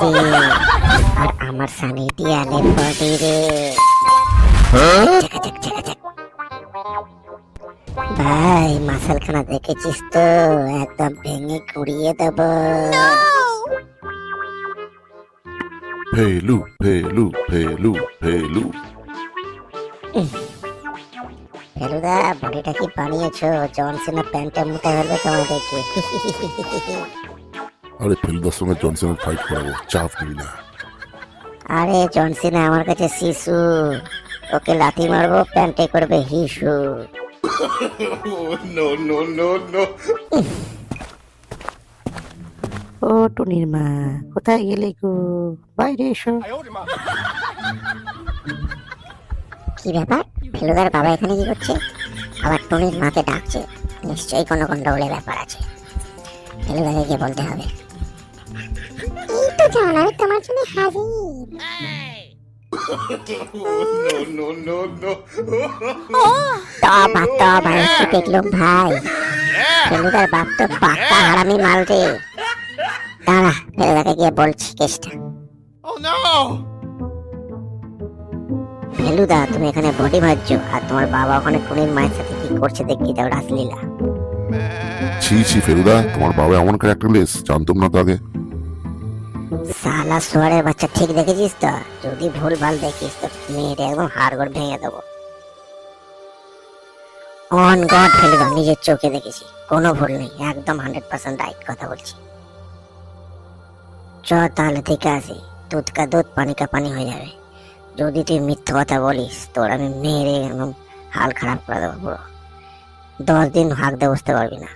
রে আর আমার সানি দিয়ালের বডি রে। ঝাক। ভাই মাসালখানা দেখেছিস তো? একদম ভেঙে গুড়িয়ে দেবো। ভেলু ভেলু ভেলু ভেলু। ফেলুদা বডিটা কি বানিয়েছো? জনসনের প্যান্টটা মুটে ফেলবে তোমাদেরকে। আরে ফেলুদার সঙ্গে জনসনের ফাইট করাবো চাপ নিবি না। আরে জনসিনা আমার কাছে শিশু ওকে লাথি মারবো প্যান্টে করবে হিসু। ও টুনির মা কোথায় গেলে গো? বাইরে এসো। কি ব্যাপার? ফেলুদার বাবা এখানে কি করছে? আবার টুনির মাকে ডাকছে? নিশ্চয়ই কোনো গন্ডগোলের ব্যাপার আছে। ফেলুদাকে গিয়ে বলতে হবে। এই তো জান আমি তোমার জন্য হাজির। তবা তবা এ কি দেখলাম ভাই। ফেলুদার বাপ তো পাক্কা হারামি মাল রে। দাঁড়া ফেলুদাকে গিয়ে বলছি কেসটা। Oh! ফেলুদা তুমি এখানে বডি ভাজছো আর তোমার বাবা ওখানে টুনির মায়ের সাথে কি করছে দেখি তাও রাসলীলা। ছি ছি ফেলুদা তোমার বাবা এমন ক্যারেক্টারলেস জানতাম না তো আগে। সালা সোয়ারের বাচ্চা, ঠিক দেখেছিস তো? যদি ভুল ভালো দেখিস, তো মেয়েটা একদম হাড় গোড় ভেঙে দেবো। অন গড ফেলুদা নিজের চোখে দেখেছি। কোনো ভুল নেই, একদম হান্ড্রেড পার্সেন্ট রাইট কথা বলছি। চ, তাহলে থেকে আসি দুধ কা দুধ, পানি কা পানি হয়ে যাবে। যদি তুই মিথ্যা কথা বলিস, তোর আমি মেরে একদম হাল খারাপ করে দেবো পুরো। দশ দিন হাঁক দিয়ে বসতে পারবি না।